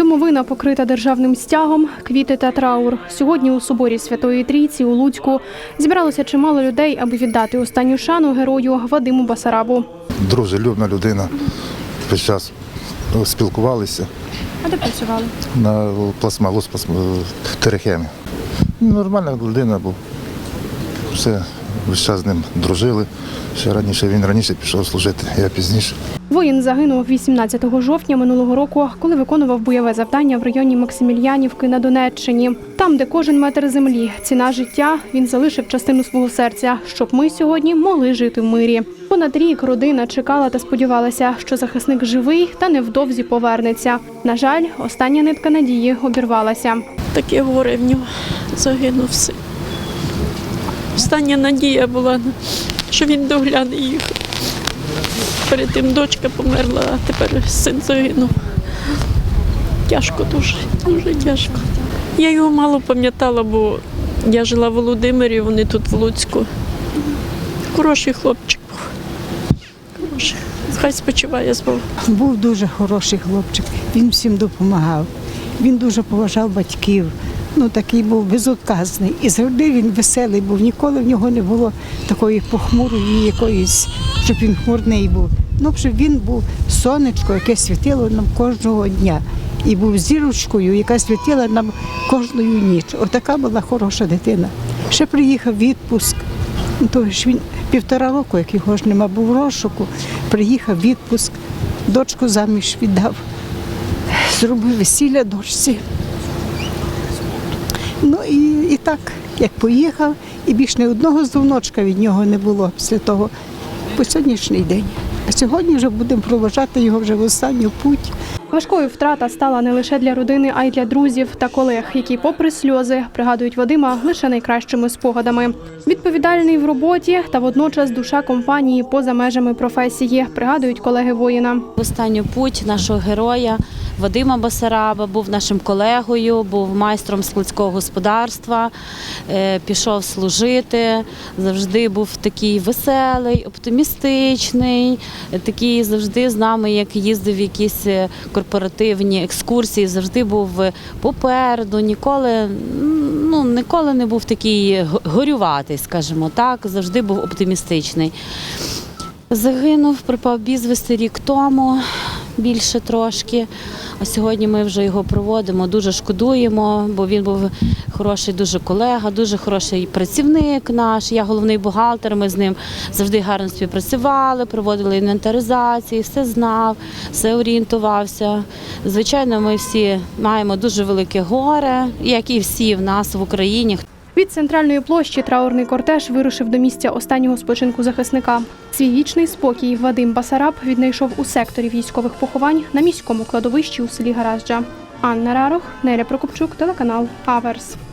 Домовина покрита державним стягом, квіти та траур. Сьогодні у соборі Святої Трійці у Луцьку зібралося чимало людей, аби віддати останню шану герою Вадиму Басарабу. дружелюбна людина. Весь час ну, спілкувалися А де працювали? на пластмалус терехемі. Нормальна людина був. Все, весь час з ним дружили. Ще раніше він раніше пішов служити, я пізніше. Воїн загинув 18 жовтня минулого року, коли виконував бойове завдання в районі Максимільянівки на Донеччині. Там, де кожен метр землі, ціна життя, він залишив частину свого серця, щоб ми сьогодні могли жити в мирі. Понад рік родина чекала та сподівалася, що захисник живий та невдовзі повернеться. На жаль, остання нитка надії обірвалася. Таке горе в нього загинув син. Остання надія була, що він догляне їх. Перед тим дочка померла, а тепер син загинув. Тяжко дуже, дуже тяжко. Я його мало пам'ятала, бо я жила в Володимирі, вони тут в Луцьку. Хороший хлопчик був. Хороший. Хай спочиває з Богом. Був дуже хороший хлопчик, він всім допомагав. Він дуже поважав батьків. Ну такий був безотказний. І завжди він веселий був. Ніколи в нього не було такої похмурої якоїсь, щоб він хмурний був. Ну, щоб він був сонечко, яке світило нам кожного дня. І був зірочкою, яка світила нам кожної ніч. Отака була хороша дитина. Ще приїхав відпуск. Ну, то ж він півтора року, як його ж нема, був в розшуку, приїхав відпуск, дочку заміж віддав, зробив весілля дочці. Ну і, і так, як поїхав, і більш не одного дзвоночка від нього не було після того по сьогоднішній день. А сьогодні вже будемо проважати його вже в останню путь. Важкою втрата стала не лише для родини, а й для друзів та колег, які, попри сльози, пригадують Вадима лише найкращими спогадами. Відповідальний в роботі та водночас душа компанії поза межами професії, пригадують колеги воїна. Останню путь нашого героя Вадима Басараба був нашим колегою, був майстром складського господарства, е, пішов служити. Завжди був такий веселий, оптимістичний, такий завжди з нами, як їздив якісь е, корпоративні екскурсії, завжди був попереду, ніколи, ну, ніколи не був такий горюватий, скажімо так, завжди був оптимістичний. Загинув, припав безвісти рік тому, більше трошки. А сьогодні ми вже його проводимо, дуже шкодуємо, бо він був хороший дуже колега, дуже хороший працівник наш. Я головний бухгалтер. Ми з ним завжди гарно співпрацювали, проводили інвентаризації, все знав, все орієнтувався. Звичайно, ми всі маємо дуже велике горе, як і всі в нас в Україні. Від центральної площі траурний кортеж вирушив до місця останнього спочинку захисника. Свій вічний спокій Вадим Басараб віднайшов у секторі військових поховань на міському кладовищі у селі Гаражджа. Анна Рарох, Неля Прокопчук, телеканал Аверс.